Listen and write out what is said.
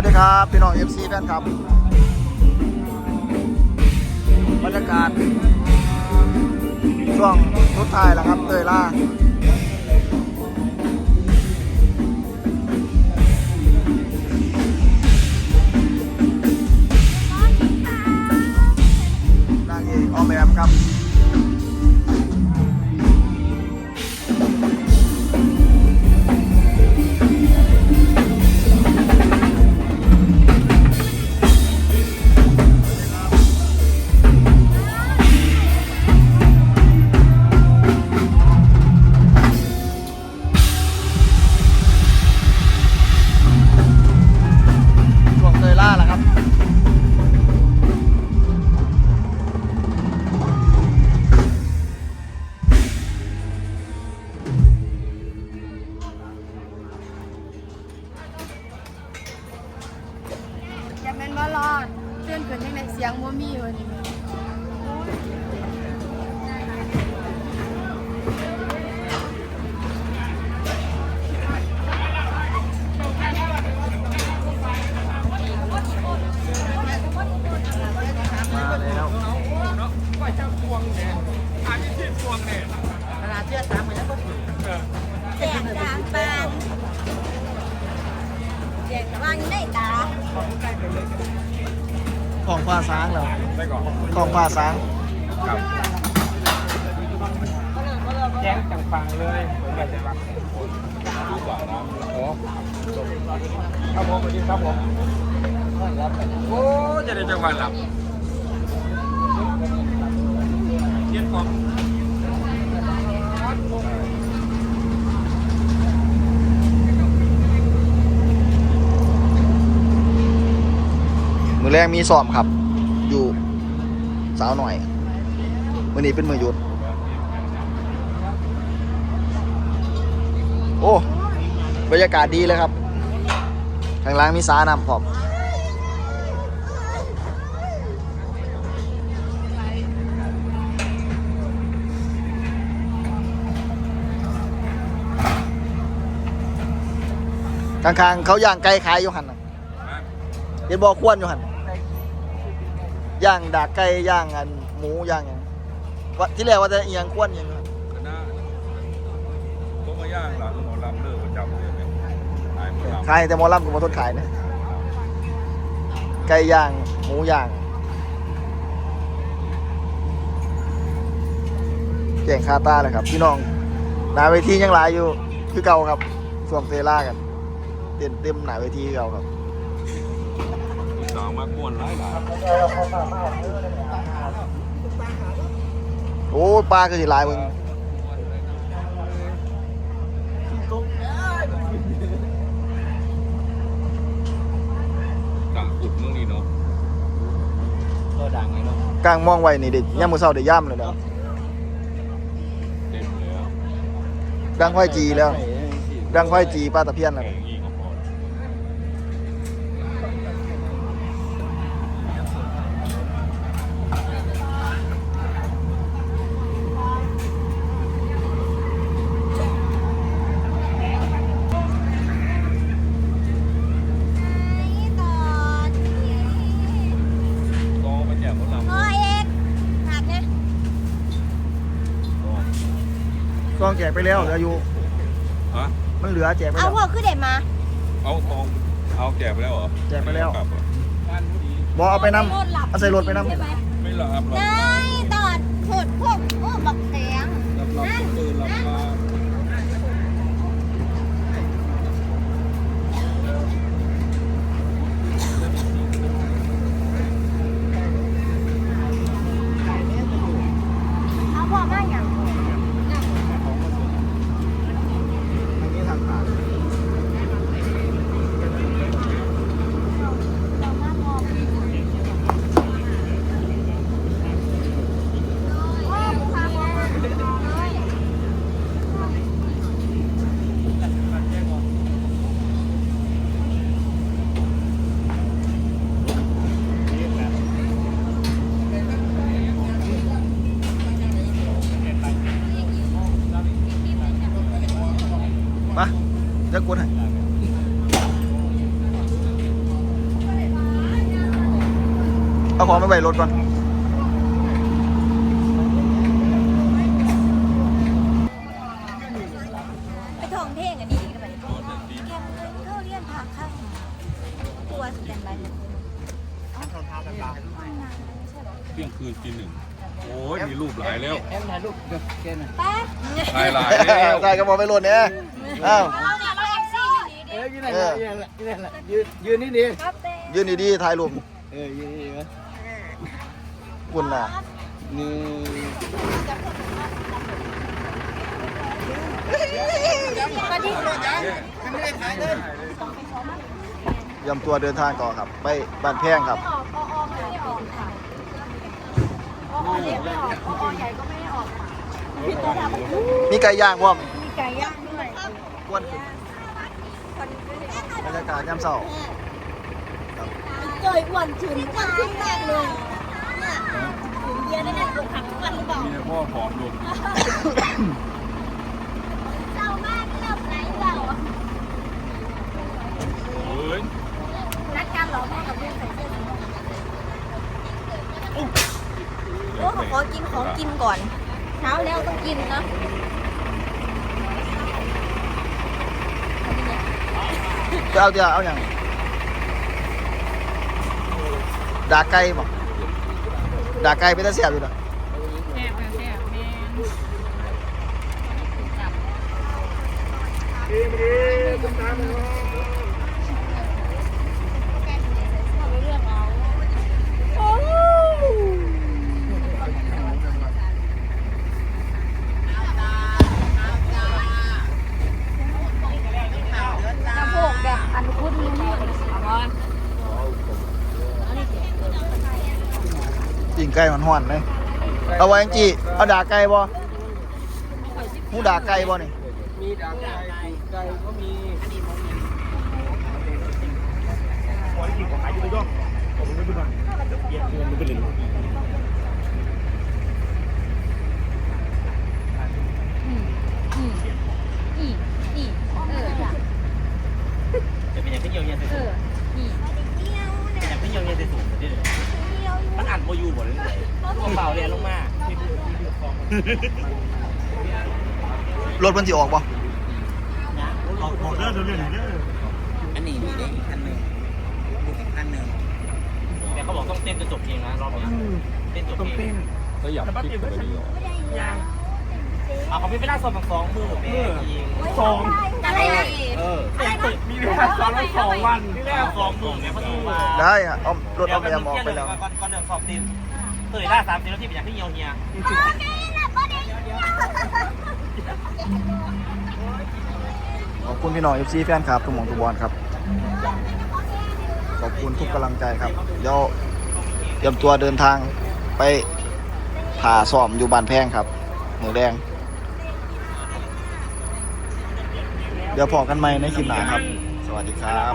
วัสดีครับ พี่น้อง FC แฟนครับ บรรยากาศ ช่วงทุดท้ายแล้วครับเตยล่า เกินยังไงเสียงว่ามีวันนี้มาแล้วแจกจางปานแจกวางได้ตาขอ งฟ้าสางเหรอได้ก่อนของฟ้าสางครับแจ้งจังฟังเลยผมอยากจะฟังดีกว่านะโอ้ครับผมสวัสดีครับผมโอ้จะได้จังหวัดหลับเย็นก่อน มือแรกมีสอบครับ อยู่สาวหน่อยมือนี้เป็นมือหยุด โอ้บรรยากาศดีเลยครับข้างล่างมีสานำพร้อมข้างๆเขาย่างไก่ขายอยู่หันน่ะเห็นบอกควนอยู่หัน ย่างดากไก่ย่างอันหมูย่างหยังว่าที่แรกว่าจะเอียงควนอหย่างอยู่หั่นคณะตัวมาย่างหลังหมอลำเลิกประจำเลยเนี่ยนายหมอลำขายแต่หมอลำกับหมอทนขายนะไก่ย่างหมูย่างแก่งคาตาเลยครับพี่น้องหนาเวทียังหลายอยู่คือเก่าครับช่วงเซล่ากันเต็มเต็มหนาเวทีคือเก่าครับสาวมากม้วนหลายหลายโอ้ยปลาคือสิหลายมึงกะอุดมึงนี่เนาะก็ดังไงเนาะกลางมองไว้นี่เด็ดย่ามมือเศร้าเด็ดย่ำเลยเนาะเต็มเลยอะดังไฟจีแล้ว ดังไฟจีปลาตะเพียนนะ แข่งอีกก็พอ ต่อ ก็มันแย่หมดลำ พ่อเอกหักเนี่ย ก องแจกไปแล้วเหลืออยู่ ฮะมันเหลือแจกไปเอาแล้วพ่อขึ้นเด็มาเอากองเอาแจกไปแล้วเหรอแจกไปแล้วกลับเหรอบอกเอาไปนำเอาใส่รถไปนำ ใช่ไหมไม่หลับหลับได้ตอดผดพวกโอ้บักแตงหลับหลับตื่นหลับมาเอาพ่อมาอย่าง อันนี้ทางผ่าน เรามาพอพ่อพาพ่อมาเลย มาจะกดให้เอาของไปไว้รถก่อนไปท่องเพลงอันนี้ก็ไปแคมเงินเข้าเรียนผักข้างตัวสแตนบายเนี่ยเที่ยงคืนตีหนึ่งโอ้ยมีรูปหลายแล้วแป๊บหลายหลายแล้ว ได้ก็บอกไปรถเนี่ยอ้าว อยู่ดีดิเออยืนนี่ดีครับเต้ยืนดีๆถ่ายรูปเออยืนนี่นะคุณน่ะหนึ่งมาที่เตรียมตัวเดินทางต่อครับ ไปบ้านแพงครับออกออไม่ได้ออกค่ะออเล็กไม่ออกออใหญ่ก็ไม่ได้ออกค่ะมีไก่ย่างพร้อมมีไก่ย่างด้วยกวน บรรยากาศยามเช้าจอยอ้วนถึงวันขึ้นมากเลยถึงเบียร์ได้ได้อกหักทุกวันหรือเปล่ามีแต่พ่อผอมลงเศร้ามากเศร้าไหนเศร้าเฮ้ยนัดกันเหรอแม่กับลูกใส่เสื้อสีดำโอ้ขอกินของกินก่อน เช้าแล้วต้องกินนะ จะเอาเดียวเอาอย่างดาไก่บ่ดาไก่ไป็นตาเสียบอยู่นะแซ่บแซ่บแม่น้ำโพกแบบอันคุ้นนี่เอาบอล ปิ่งไก่หอนๆเลยเอาไว้จังจีเอาดาไก่บ่หมูดาไก่บ่นี่มีดาวไก่ปีกไก่ก็มีอีอีเออจ้ะ จะเป็นอย่างที่เยียวยาเสร็จ เอออี เป็นอย่างที่เยียวยาเสร็จสูงเด้อมันอัดโมยูหมดเลยตัวเปล่าเรียนลงมาร ถมันสิออกบ่บอกเด้อเดี๋ยวเรื่องเด้ออันนี้มีเด็กอีกอันหนึ่งอีกอันหนึ่งแต่เขาบอกต้องเต้นจนจบเพลงนะรอบเนี้ยเต้นจบเพลงถ้าอยากคลิปก็ดีออกเอาเขาไม่ไปล่าสอบสองมือแม่ยิงสองอะไรนะเออมีเวลาซ้อมแล้วสองวันที่แรกสองมือเนี่ยเขาดูมาได้อะเอารถเอาไปยามออกไปแล้วก่อนก่อนเดินสอบติดเตยล่าสามสิบนาทีเป็นอย่างที่เยียวเฮีย ขอบคุณพี่น้อง FC แฟนครับทุกหมองทุกบอลครับ ขอบคุณทุกกำลังใจครับ เดี๋ยวเตรียมตัวเดินทางไปผ่าซ่อมอยู่บ้านแพงครับหมูแดง เดี๋ยวพอกันใหม่ในคลิปหน้าครับ สวัสดีครับ